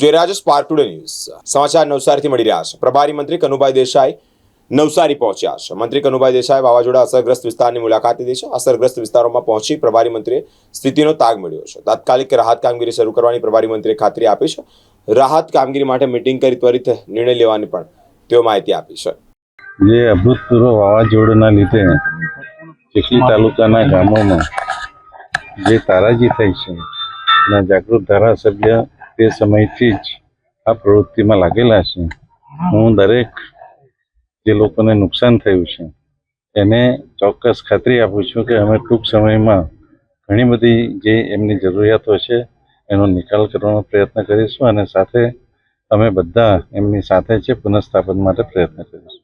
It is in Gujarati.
જોઈ રહ્યા છો સ્પાર્ક ટુડે ન્યૂઝ સમાચાર નવસારીથી મળી રહ્યા છે. પ્રભારી મંત્રી કનુભાઈ દેસાઈ નવસારી પહોંચ્યા છે. મંત્રી કનુભાઈ દેસાઈ વાવાઝોડા અસરગ્રસ્ત વિસ્તારની મુલાકાત લીધી છે. અસરગ્રસ્ત વિસ્તારોમાં પહોંચી પ્રભારી મંત્રીએ સ્થિતિનો તાગ મેળવ્યો છે. તાત્કાલિક રાહત કામગીરી શરૂ કરવાની પ્રભારી મંત્રીએ ખાતરી આપી છે. રાહત કામગીરી માટે મિટિંગ કરી ત્વરિત નિર્ણય લેવાની પણ તેઓ માહિતી આપી છે. જે અભૂતપૂર્વ વાવાઝોડાના લીધે ચીખલી તાલુકાના ગામોમાં જે તારાજી થઈ છે જાગૃત ધારાસભ્ય તે સમયથી જ આ પ્રવૃત્તિમાં લાગેલા છે. હું દરેક જે લોકોને નુકસાન થયું છે, એને ચોક્કસ ખાતરી આપું છું કે અમે ટૂંક સમયમાં ઘણી બધી જે એમની જરૂરિયાતો છે, એનો નિકાલ કરવાનો પ્રયત્ન કરીશું અને સાથે અમે બધા એમની સાથે છે પુનઃસ્થાપન માટે પ્રયત્ન કરીશું.